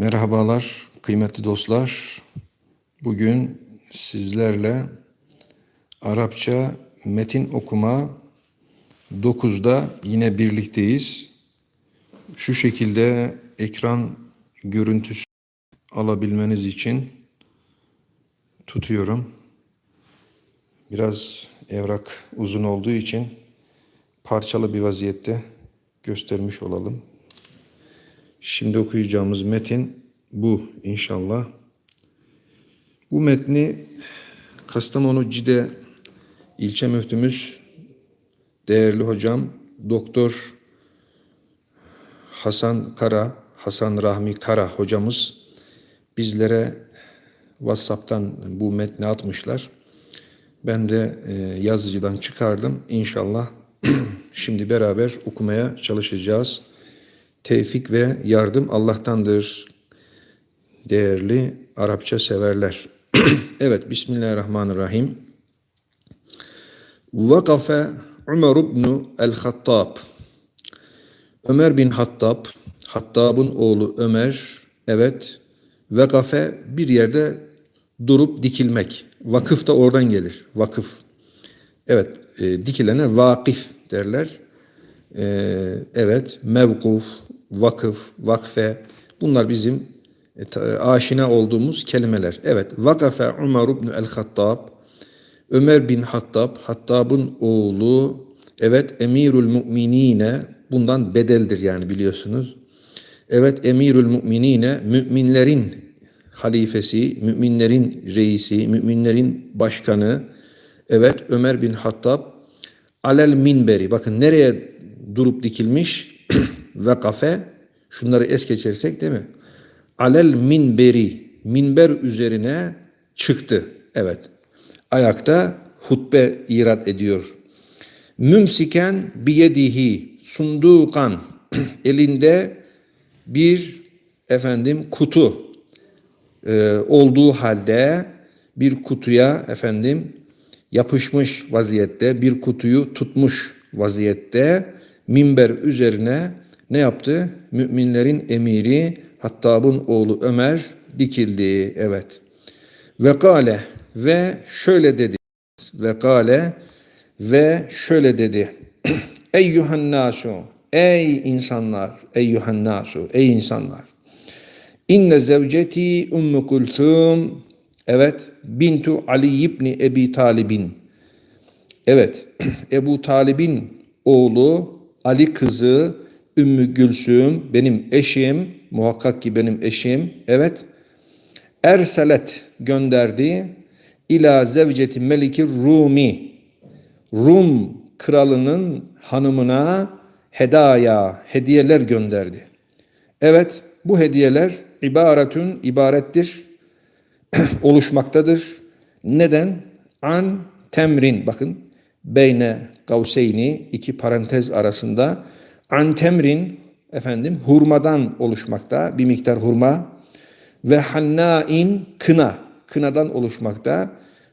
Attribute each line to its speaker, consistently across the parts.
Speaker 1: Merhabalar kıymetli dostlar. Bugün sizlerle Arapça metin okuma 9'da yine birlikteyiz. Şu şekilde ekran görüntüsü alabilmeniz için tutuyorum. Biraz evrak uzun olduğu için parçalı bir vaziyette göstermiş olalım. Şimdi okuyacağımız metin bu inşallah. Bu metni Kastamonu Cide ilçe müftümüz değerli hocam Doktor Hasan Kara, Hasan Rahmi Kara hocamız bizlere WhatsApp'tan bu metni atmışlar. Ben de e, yazıcıdan çıkardım. İnşallah şimdi beraber okumaya çalışacağız. Tevfik ve yardım Allah'tandır. Değerli Arapça severler. evet, Bismillahirrahmanirrahim. Vakafe Ömer ibn el-Hattab. Ömer bin Hattab, Hattab'ın oğlu Ömer, evet, vakafe bir yerde durup dikilmek. Vakıf da oradan gelir, vakıf. Evet, e, dikilene vakif derler. E, evet, mevkuf, vakıf, vakfe bunlar bizim e, aşina olduğumuz kelimeler. Evet, vakafe Ömer ibn el-Hattab, Ömer bin Hattab, Hattab'ın oğlu, evet emirül müminine, bundan bedeldir yani biliyorsunuz. Evet emirül müminine, müminlerin halifesi, müminlerin reisi, müminlerin başkanı, evet Ömer bin Hattab, alel minberi, bakın nereye durup dikilmiş, ve kafe, şunları es geçersek değil mi? Alel minberi, minber üzerine çıktı, evet ayakta hutbe irat ediyor. Mümsiken biyedihi sundukan elinde bir efendim kutu e, olduğu halde bir kutuya efendim yapışmış vaziyette bir kutuyu tutmuş vaziyette minber üzerine ne yaptı? Müminlerin emiri Hattab'ın oğlu Ömer dikildi. Evet. Ve kale ve şöyle dedi. Ve kale ve şöyle dedi. Eyyuhan nasu ey insanlar eyyuhan nasu ey insanlar. İnne zevceti Ümmü Kulthum evet bintu Ali ibni Ebi Talibin evet Ebu Talib'in oğlu Ali kızı Ümmü Gülsüm benim eşim muhakkak ki benim eşim evet Erselet gönderdi ila zevceti meliki Rumi Rum kralının hanımına hedaya hediyeler gönderdi. Evet bu hediyeler ibaretün ibarettir oluşmaktadır. Neden? An temrin bakın beyne kavseyni iki parantez arasında an temrin efendim hurmadan oluşmakta bir miktar hurma ve hannain kına kınadan oluşmakta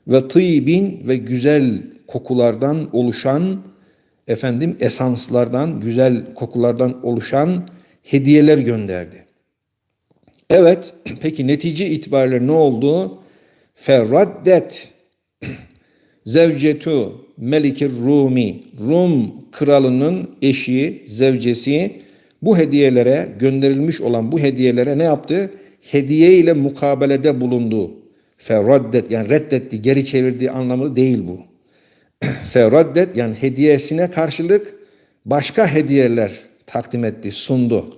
Speaker 1: ve tıybin ve güzel kokulardan oluşan efendim esanslardan güzel kokulardan oluşan hediyeler gönderdi. Evet peki netice itibariyle ne oldu? Ferraddet zevcetu melikir Rumi Rum kralının eşi zevcesi bu hediyelere gönderilmiş olan bu hediyelere ne yaptı? Hediye ile mukabelede bulundu. Ferraddet yani reddetti, geri çevirdiği anlamı değil bu. Ferraddet yani hediyesine karşılık başka hediyeler takdim etti, sundu.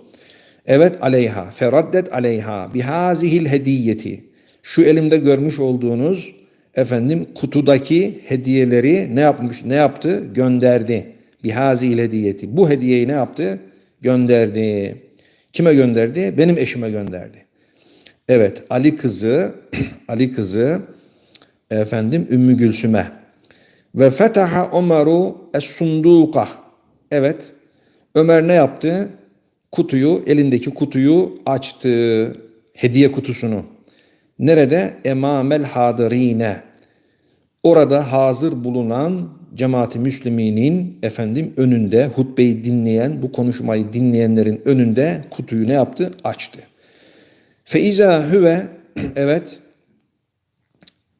Speaker 1: Evet aleyha, ferraddet aleyha bihazihil hediyeti. Şu elimde görmüş olduğunuz efendim kutudaki hediyeleri ne yapmış, ne yaptı? Gönderdi. Bihazihil hediyeti. Bu hediyeyi ne yaptı? Gönderdi. Kime gönderdi? Benim eşime gönderdi. Evet Ali kızı Ali kızı efendim Ümmü Gülsüm'e ve fetaha Ömer'u es-sunduka. Evet Ömer ne yaptı? Kutuyu elindeki kutuyu açtı. Hediye kutusunu. Nerede? Emamel hadirine. Orada hazır bulunan cemaati müsliminin efendim önünde hutbeyi dinleyen bu konuşmayı dinleyenlerin önünde kutuyu ne yaptı? Açtı. Feiza huve evet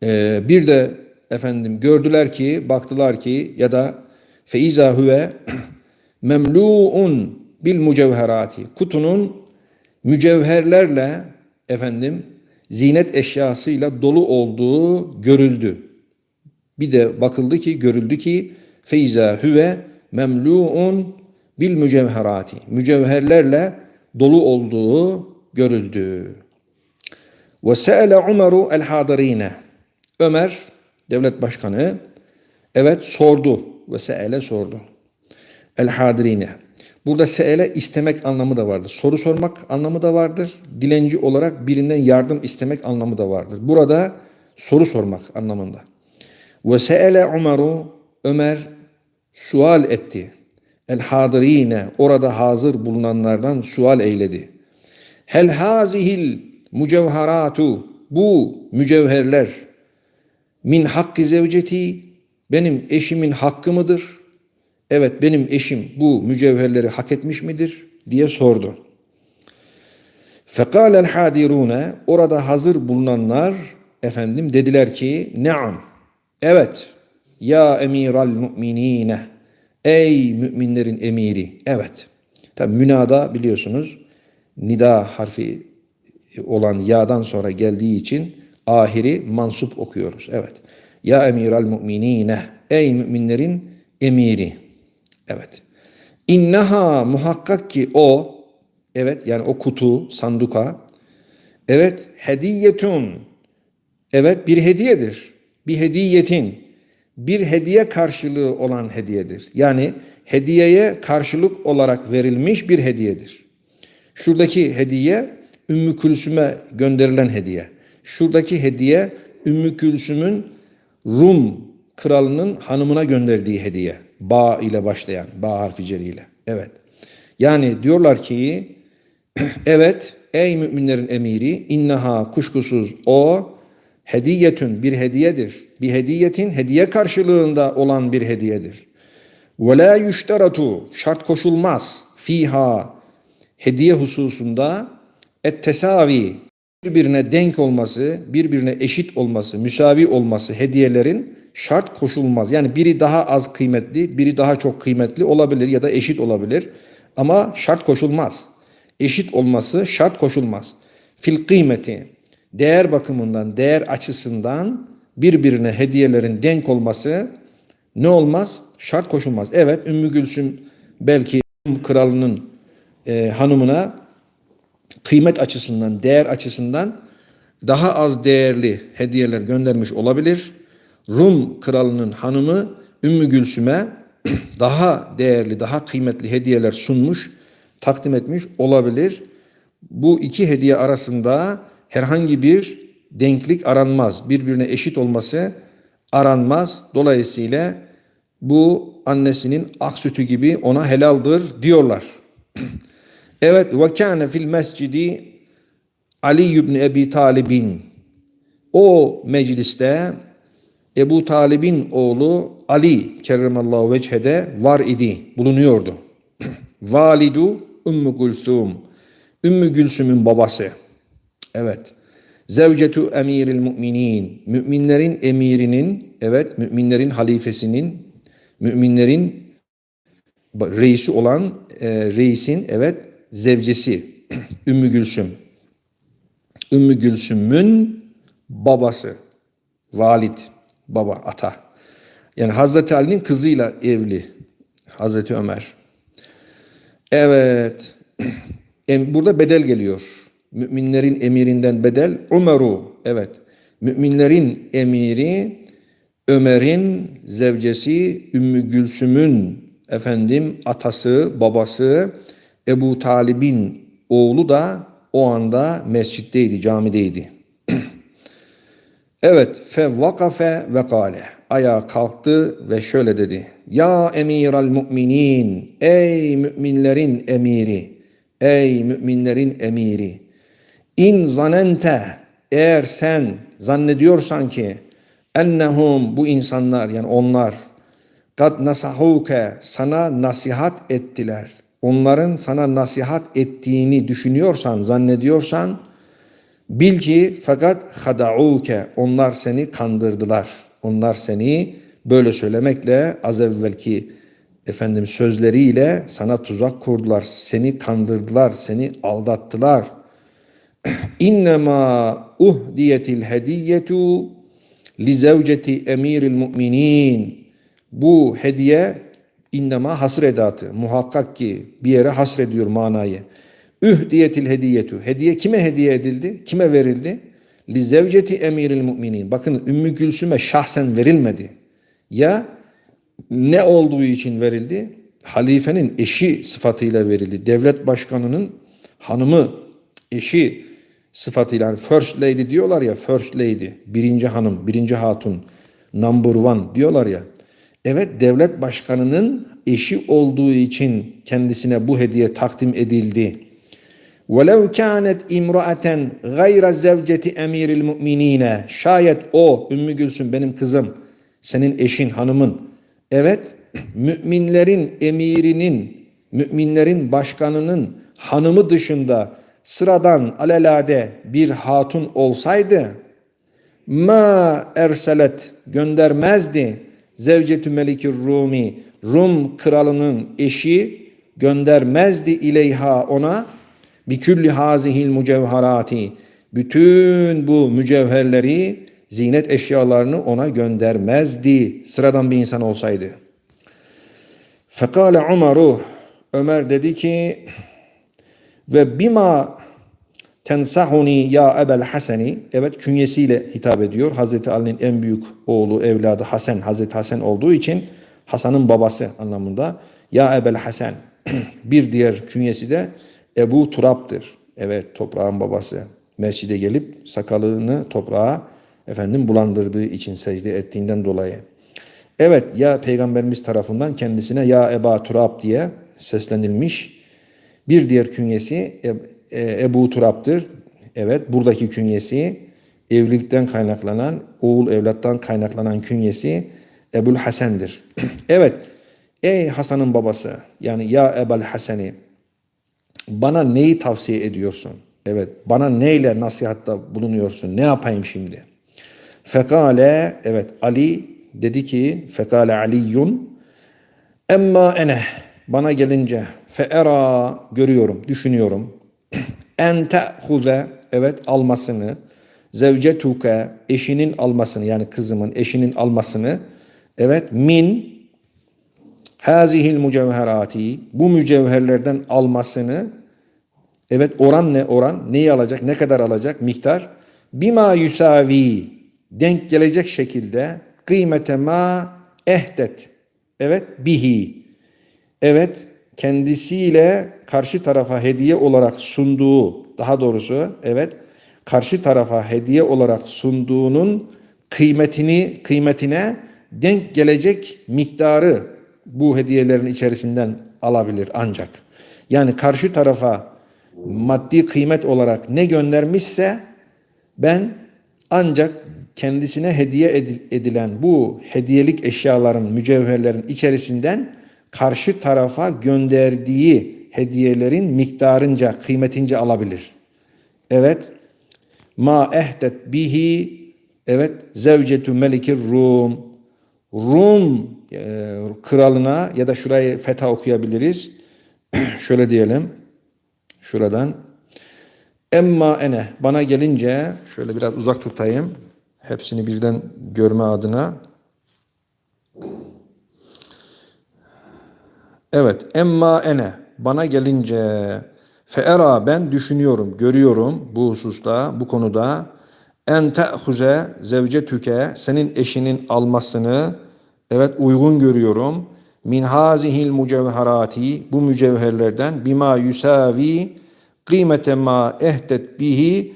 Speaker 1: e, bir de efendim gördüler ki baktılar ki ya da feiza huve memluun bil mucevherati kutunun mücevherlerle efendim zinet eşyasıyla dolu olduğu görüldü. Bir de bakıldı ki görüldü ki feiza huve memluun bil mücevherati mücevherlerle dolu olduğu görüldü. Ve se'ele Umeru el hadirine. Ömer devlet başkanı evet sordu ve se'ele sordu. El hadirine. Burada se'ele istemek anlamı da vardır. Soru sormak anlamı da vardır. Dilenci olarak birinden yardım istemek anlamı da vardır. Burada soru sormak anlamında. Ve se'ele Umeru Ömer sual etti. El hadirine orada hazır bulunanlardan sual eyledi. Hel hazihil mucevheratu bu mücevherler min hakkı zevceti benim eşimin hakkı mıdır? Evet benim eşim bu mücevherleri hak etmiş midir? diye sordu. Fekâlel hadirune orada hazır bulunanlar efendim dediler ki neam evet ya emiral mu'minine ey müminlerin emiri evet. Tabi münada biliyorsunuz nida harfi olan ya'dan sonra geldiği için ahiri mansup okuyoruz. Evet. Ya emiral mu'minine. Ey müminlerin emiri. Evet. İnneha muhakkak ki o evet yani o kutu, sanduka evet hediyetun evet bir hediyedir. Bir hediyetin bir hediye karşılığı olan hediyedir. Yani hediyeye karşılık olarak verilmiş bir hediyedir. Şuradaki hediye Ümmü Külsüm'e gönderilen hediye. Şuradaki hediye Ümmü Külsüm'ün Rum kralının hanımına gönderdiği hediye. Ba ile başlayan, ba harfi ile. Evet. Yani diyorlar ki evet ey müminlerin emiri innaha kuşkusuz o hediyetün bir hediyedir. Bir hediyetin hediye karşılığında olan bir hediyedir. Ve la yüşteratu şart koşulmaz fiha hediye hususunda et tesavi birbirine denk olması, birbirine eşit olması, müsavi olması hediyelerin şart koşulmaz. Yani biri daha az kıymetli, biri daha çok kıymetli olabilir ya da eşit olabilir ama şart koşulmaz. Eşit olması şart koşulmaz. Fil kıymeti değer bakımından, değer açısından birbirine hediyelerin denk olması ne olmaz? Şart koşulmaz. Evet Ümmü Gülsüm belki kralının e, hanımına kıymet açısından, değer açısından daha az değerli hediyeler göndermiş olabilir. Rum kralının hanımı Ümmü Gülsüm'e daha değerli, daha kıymetli hediyeler sunmuş, takdim etmiş olabilir. Bu iki hediye arasında herhangi bir denklik aranmaz. Birbirine eşit olması aranmaz. Dolayısıyla bu annesinin ak sütü gibi ona helaldir diyorlar. Evet ve kâne fil mescidi Ali ibn Ebi Talib'in o mecliste Ebu Talib'in oğlu Ali kerremallahu vechede var idi, bulunuyordu. Validu Ümmü Gülsüm. Ümmü Gülsüm'ün babası. Evet. Zevcetu emiril müminin. Müminlerin emirinin, evet müminlerin halifesinin, müminlerin reisi olan e, reisin evet zevcesi Ümmü Gülsüm. Ümmü Gülsüm'ün babası. Valid, baba, ata. Yani Hazreti Ali'nin kızıyla evli. Hazreti Ömer. Evet. Burada bedel geliyor. Müminlerin emirinden bedel Umeru. Evet. Müminlerin emiri Ömer'in zevcesi Ümmü Gülsüm'ün efendim atası, babası Ebu Talib'in oğlu da o anda mescitteydi, camideydi. evet, fe vakafe ve kale. Ayağa kalktı ve şöyle dedi. Ya emiral müminin, ey müminlerin emiri, ey müminlerin emiri. İn zanente, eğer sen zannediyorsan ki ennehum bu insanlar yani onlar kad nasahuke sana nasihat ettiler.'' onların sana nasihat ettiğini düşünüyorsan, zannediyorsan Bil ki fakat hadauke onlar seni kandırdılar. Onlar seni böyle söylemekle az evvelki efendim sözleriyle sana tuzak kurdular. Seni kandırdılar, seni aldattılar. İnnemâ uhdiyetil hediyetu li zevceti emiril mu'minin. Bu hediye innema hasr edatı. Muhakkak ki bir yere hasrediyor manayı. Ühdiyetil hediyetu. Hediye kime hediye edildi? Kime verildi? Li zevceti emiril mu'minin. Bakın Ümmü Gülsüm'e şahsen verilmedi. Ya ne olduğu için verildi? Halifenin eşi sıfatıyla verildi. Devlet başkanının hanımı, eşi sıfatıyla yani first lady diyorlar ya first lady, birinci hanım, birinci hatun, number one diyorlar ya. Evet devlet başkanının eşi olduğu için kendisine bu hediye takdim edildi. وَلَوْ كَانَتْ اِمْرَأَةً غَيْرَ زَوْجَةِ اَمِيرِ الْمُؤْمِنِينَ Şayet o Ümmü Gülsüm benim kızım, senin eşin, hanımın. Evet, müminlerin emirinin, müminlerin başkanının hanımı dışında sıradan alelade bir hatun olsaydı ma erselet göndermezdi zevcetü melikir Rumi Rum kralının eşi göndermezdi ileyha ona bikülli hazihil mücevherati bütün bu mücevherleri zinet eşyalarını ona göndermezdi sıradan bir insan olsaydı. Fekale Umaru Ömer dedi ki ve bima tensahuni ya Ebel Haseni evet künyesiyle hitap ediyor. Hazreti Ali'nin en büyük oğlu evladı Hasan Hazreti Hasan olduğu için Hasan'ın babası anlamında ya Ebel Hasan bir diğer künyesi de Ebu Turab'dır. Evet toprağın babası. Mescide gelip sakalını toprağa efendim bulandırdığı için secde ettiğinden dolayı. Evet ya peygamberimiz tarafından kendisine ya Eba Turab diye seslenilmiş. Bir diğer künyesi e, Ebu Turab'dır. Evet buradaki künyesi evlilikten kaynaklanan, oğul evlattan kaynaklanan künyesi Ebul Hasen'dir. evet ey Hasan'ın babası yani ya Ebul Hasen'i bana neyi tavsiye ediyorsun? Evet bana neyle nasihatta bulunuyorsun? Ne yapayım şimdi? Fekale evet Ali dedi ki fekale Aliyun emma ene bana gelince feera görüyorum, düşünüyorum. En te'huze evet almasını zevcetuke eşinin almasını yani kızımın eşinin almasını evet min hazihil mücevherati bu mücevherlerden almasını evet oran ne oran neyi alacak ne kadar alacak miktar bima yusavi denk gelecek şekilde kıymete ma ehdet evet bihi evet kendisiyle karşı tarafa hediye olarak sunduğu daha doğrusu evet karşı tarafa hediye olarak sunduğunun kıymetini kıymetine denk gelecek miktarı bu hediyelerin içerisinden alabilir ancak. Yani karşı tarafa maddi kıymet olarak ne göndermişse ben ancak kendisine hediye edilen bu hediyelik eşyaların, mücevherlerin içerisinden karşı tarafa gönderdiği hediyelerin miktarınca, kıymetince alabilir. Evet. Ma ehdet bihi evet zevcetu melikir Rum. Rum e, kralına ya da şurayı fetha okuyabiliriz. Şöyle diyelim. Şuradan. Emma ene bana gelince şöyle biraz uzak tutayım. Hepsini birden görme adına. Evet, emma ene bana gelince feera ben düşünüyorum, görüyorum bu hususta, bu konuda en te'huze zevcetüke senin eşinin almasını evet uygun görüyorum. Min hazihil mücevherati bu mücevherlerden bima yusavi kıymete ma ehdet bihi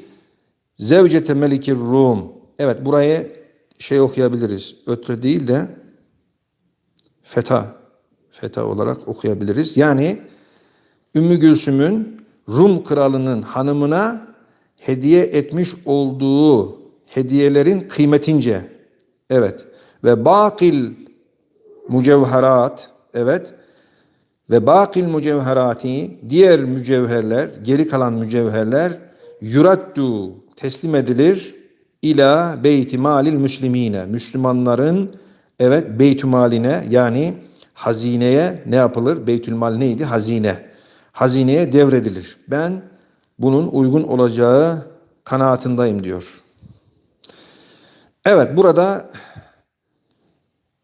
Speaker 1: zevcete melikir Rum. Evet buraya şey okuyabiliriz. Ötre değil de feta feta olarak okuyabiliriz. Yani Ümmü Gülsüm'ün Rum kralının hanımına hediye etmiş olduğu hediyelerin kıymetince evet ve bakil mücevherat evet ve bakil mücevherati diğer mücevherler geri kalan mücevherler yuraddu teslim edilir ila beyti malil müslimine. Müslümanların evet beytümaline yani hazineye ne yapılır? Beytülmal neydi? Hazine. Hazineye devredilir. Ben bunun uygun olacağı kanaatindeyim diyor. Evet burada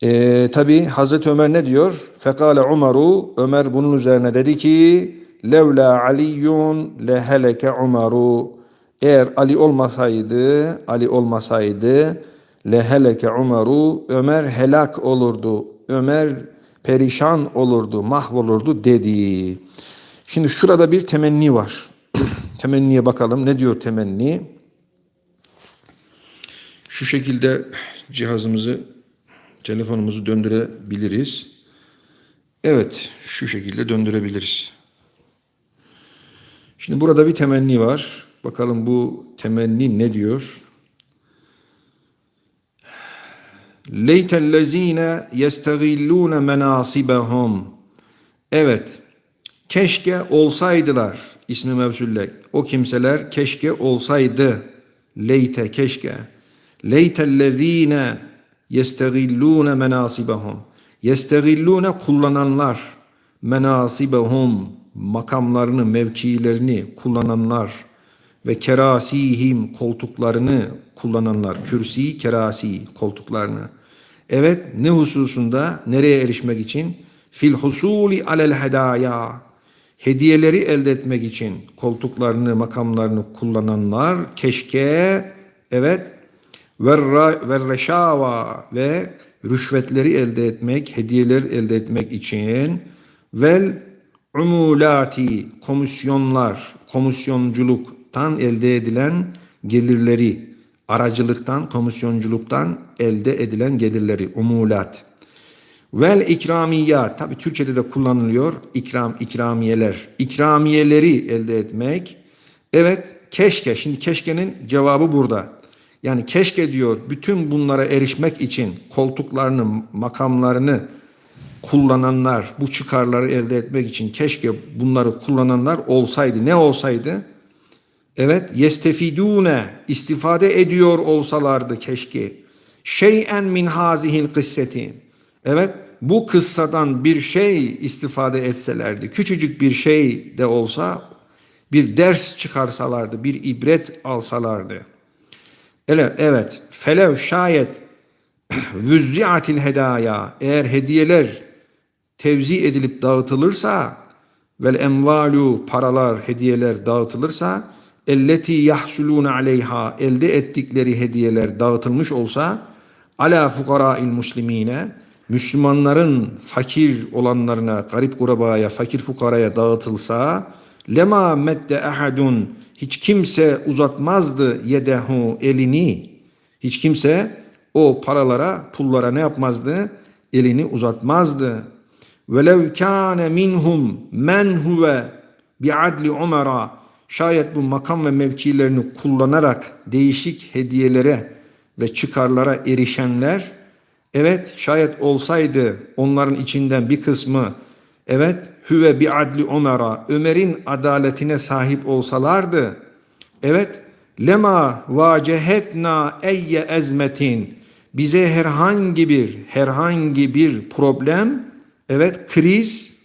Speaker 1: e, tabi Hazreti Ömer ne diyor? Fekale Umaru Ömer bunun üzerine dedi ki Levla Aliyun leheleke Umaru eğer Ali olmasaydı Ali olmasaydı leheleke Umaru Ömer helak olurdu. Ömer perişan olurdu, mahvolurdu dedi. Şimdi şurada bir temenni var. Temenniye bakalım. Ne diyor temenni? Şu şekilde cihazımızı, telefonumuzu döndürebiliriz. Evet, şu şekilde döndürebiliriz. Şimdi burada bir temenni var. Bakalım bu temenni ne diyor? Leytellezine yestagillune menasibehum. Evet, keşke olsaydılar ismi mevsulle. O kimseler keşke olsaydı. Leyte keşke. Leytellezine yestagillune menasibehum. Yestagillune kullananlar. Menasibehum makamlarını, mevkilerini kullananlar ve kerasihim koltuklarını kullananlar. Kürsi, kerasi koltuklarını. Evet ne hususunda nereye erişmek için? Fil husuli alel hedaya. Hediyeleri elde etmek için koltuklarını, makamlarını kullananlar keşke evet ve ve rüşvetleri elde etmek, hediyeler elde etmek için vel umulati komisyonlar, komisyonculuktan elde edilen gelirleri, aracılıktan, komisyonculuktan elde edilen gelirleri, umulat. Vel ikramiyat, tabi Türkçe'de de kullanılıyor, ikram, ikramiyeler. İkramiyeleri elde etmek. Evet, keşke, şimdi keşkenin cevabı burada. Yani keşke diyor bütün bunlara erişmek için koltuklarını, makamlarını kullananlar, bu çıkarları elde etmek için keşke bunları kullananlar olsaydı. Ne olsaydı? Evet, yestefidune istifade ediyor olsalardı keşke. Şeyen min hazihil kısseti. Evet, bu kıssadan bir şey istifade etselerdi. Küçücük bir şey de olsa bir ders çıkarsalardı, bir ibret alsalardı. Evet, evet. Felev şayet vüzziatil hedaya eğer hediyeler tevzi edilip dağıtılırsa vel emvalu paralar hediyeler dağıtılırsa elleti yahsuluna aleyha elde ettikleri hediyeler dağıtılmış olsa ala fukara'il muslimine Müslümanların fakir olanlarına, garip kurabaya, fakir fukaraya dağıtılsa lema medde ahadun hiç kimse uzatmazdı yedehu elini. Hiç kimse o paralara, pullara ne yapmazdı? Elini uzatmazdı. Velev kâne minhum men huve bi'adli umara şayet bu makam ve mevkilerini kullanarak değişik hediyelere ve çıkarlara erişenler evet şayet olsaydı onların içinden bir kısmı evet hüve bi adli Ömer'a Ömer'in adaletine sahip olsalardı evet lema vacehetna eyye ezmetin bize herhangi bir herhangi bir problem evet kriz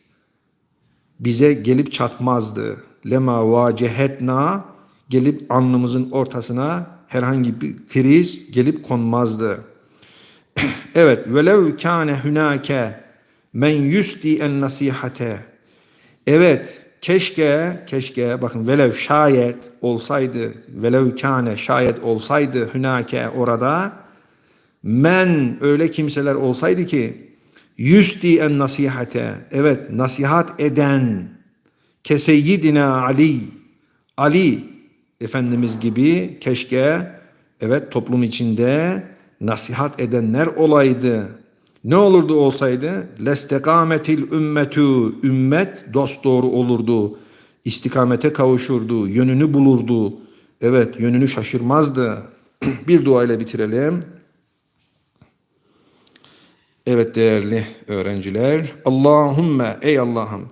Speaker 1: bize gelip çatmazdı. Lema vacehetna gelip alnımızın ortasına herhangi bir kriz gelip konmazdı. evet velev kâne hünâke men yusdi en nasihate. Evet keşke keşke bakın velev şayet olsaydı velev kâne şayet olsaydı hünâke orada men öyle kimseler olsaydı ki yüsti en nasihate evet nasihat eden keseyyidina Ali Ali Efendimiz gibi keşke evet toplum içinde nasihat edenler olaydı. Ne olurdu olsaydı? Lestekametil ümmetü ümmet dost doğru olurdu. İstikamete kavuşurdu, yönünü bulurdu. Evet, yönünü şaşırmazdı. Bir dua ile bitirelim. Evet değerli öğrenciler. Allahümme ey Allah'ım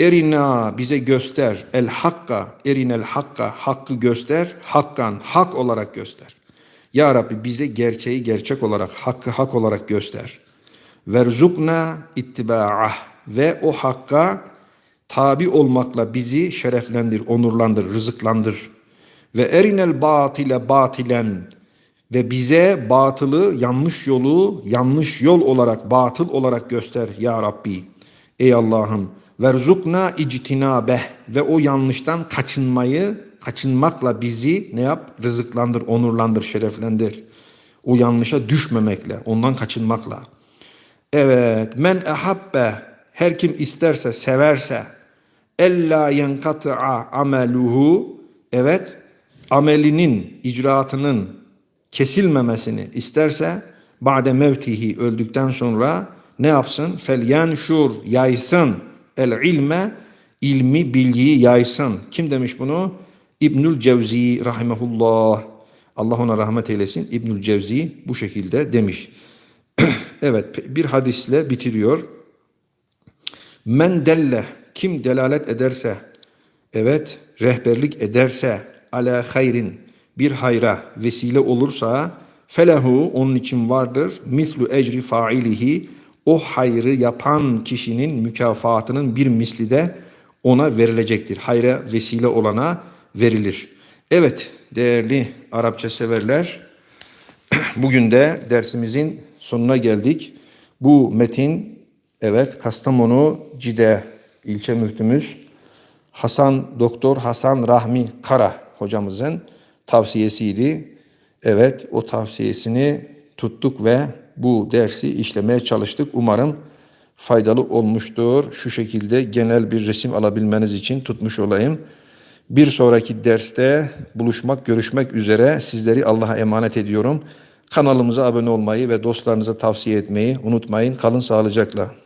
Speaker 1: Erina bize göster. El hakka, erinel hakka, hakkı göster. Hakkan, hak olarak göster. Ya Rabbi bize gerçeği gerçek olarak, hakkı hak olarak göster. Verzukna ittiba'ah ve o hakka tabi olmakla bizi şereflendir, onurlandır, rızıklandır. Ve erinel batile batilen ve bize batılı, yanlış yolu, yanlış yol olarak, batıl olarak göster ya Rabbi. Ey Allah'ım, verzukna ictinabeh ve o yanlıştan kaçınmayı, kaçınmakla bizi ne yap? Rızıklandır, onurlandır, şereflendir. O yanlışa düşmemekle, ondan kaçınmakla. Evet, men ehabbe her kim isterse, severse ella yenkata'a ameluhu evet amelinin, icraatının kesilmemesini isterse ba'de mevtihi öldükten sonra ne yapsın? Fel yenşur yaysın el ilme ilmi bilgiyi yaysın. Kim demiş bunu? İbnül Cevzi rahimehullah. Allah ona rahmet eylesin. İbnül Cevzi bu şekilde demiş. evet bir hadisle bitiriyor. Men delle kim delalet ederse evet rehberlik ederse ala hayrin bir hayra vesile olursa felehu onun için vardır mislu ecri failihi o hayrı yapan kişinin mükafatının bir misli de ona verilecektir. Hayra vesile olana verilir. Evet değerli Arapça severler bugün de dersimizin sonuna geldik. Bu metin evet Kastamonu Cide ilçe müftümüz Hasan Doktor Hasan Rahmi Kara hocamızın tavsiyesiydi. Evet o tavsiyesini tuttuk ve bu dersi işlemeye çalıştık. Umarım faydalı olmuştur. Şu şekilde genel bir resim alabilmeniz için tutmuş olayım. Bir sonraki derste buluşmak, görüşmek üzere sizleri Allah'a emanet ediyorum. Kanalımıza abone olmayı ve dostlarınıza tavsiye etmeyi unutmayın. Kalın sağlıcakla.